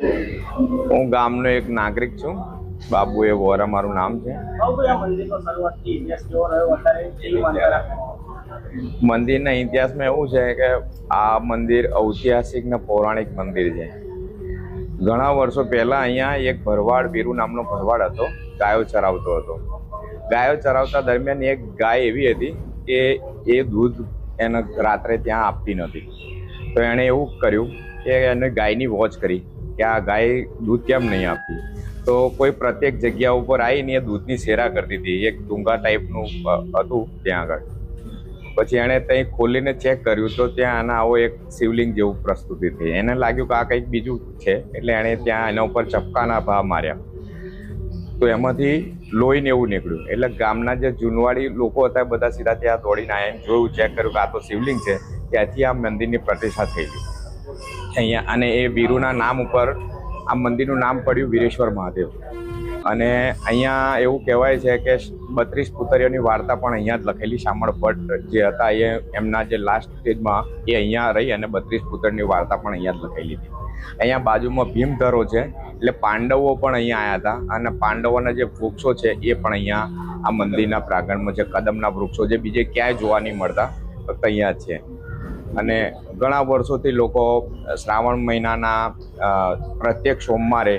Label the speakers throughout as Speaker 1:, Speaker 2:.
Speaker 1: હું ગામનો એક નાગરિક છું. બાબુ એ વોરા મારું નામ છે.
Speaker 2: મંદિરનો
Speaker 1: ઇતિહાસમાં એવું છે કે આ મંદિર ઐતિહાસિક ને પૌરાણિક મંદિર છે. ઘણા વર્ષો પહેલા અહીંયા એક ભરવાડ બીરુ નામનો ભરવાડ હતો, ગાયો ચરાવતો હતો. ગાયો ચરાવતા દરમિયાન એક ગાય એવી હતી કે એ દૂધ એને રાત્રે ત્યાં આપતી નથી તો એણે એવું કર્યું કે એને ગાયની વોચ કરી. કે આ ગાય દૂધ કેમ નહીં આપતી? તો કોઈ પ્રત્યેક જગ્યા ઉપર આવીને એ દૂધની સેરા કરતી હતી. એક ડુંગા ટાઈપનું હતું ત્યાં આગળ. પછી એણે ત્યાં ખોલીને ચેક કર્યું તો ત્યાં આના આવો એક શિવલિંગ જેવું પ્રસ્તુતિ થઈ. એને લાગ્યું કે આ કંઈક બીજું છે. એટલે એણે ત્યાં એના ઉપર ચપકાના ભાવ માર્યા. તો એમાંથી લોહીને એવું નીકળ્યું. એટલે ગામના જે જૂનવાડી લોકો હતા બધા સીધા ત્યાં દોડીને આવીને જોયું ચેક કર્યું કે આ તો શિવલિંગ છે. ત્યાંથી આ મંદિરની પ્રતિષ્ઠા થયેલી અહીંયા અને એ વીરુના નામ ઉપર આ મંદિરનું નામ પડ્યું વીરેશ્વર મહાદેવ. અને અહીંયા એવું કહેવાય છે કે બત્રીસ પુતરીઓની વાર્તા પણ અહીંયા જ લખેલી શામળ ભટ્ટ જે હતા એ એમના જે લાસ્ટ સ્ટેજમાં એ અહીંયા રહી અને બત્રીસ પુતળની વાર્તા પણ અહીંયા જ લખેલી હતી. અહીંયા બાજુમાં ભીમધરો છે, એટલે પાંડવો પણ અહીંયા આવ્યા હતા અને પાંડવોના જે વૃક્ષો છે એ પણ અહીંયા આ મંદિરના પ્રાંગણમાં છે, કદમના વૃક્ષો જે બીજે ક્યાંય જોવા નહીં મળતા, ફક્ત અહીંયા જ છે. અને ઘણા વર્ષોથી લોકો શ્રાવણ મહિનાના પ્રત્યેક સોમવારે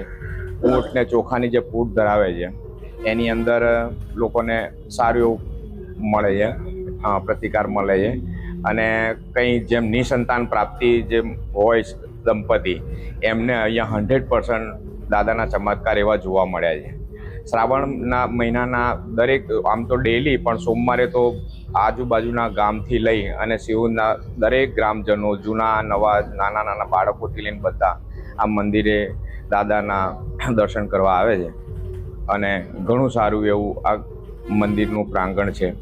Speaker 1: ઊંટ ને ચોખાની જે પૂટ ધરાવે છે, એની અંદર લોકોને સારું એવું મળે છે પ્રતિકાર મળે છે. અને કંઈ જેમ નિસંતાન પ્રાપ્તિ જેમ હોય દંપતી, એમને અહીંયા હંડ્રેડ પર્સન્ટ દાદાના ચમત્કાર એવા જોવા મળ્યા છે. શ્રાવણના મહિનાના દરેક, આમ તો ડેલી, પણ સોમવારે તો આજુબાજુના ગામથી લઈ અને શિવના દરેક ગ્રામજનો, જૂના, નવા, નાના નાના બાળકોથી લઈને બધા આ મંદિરે દાદાના દર્શન કરવા આવે છે. અને ઘણું સારું એવું આ મંદિરનું પ્રાંગણ છે.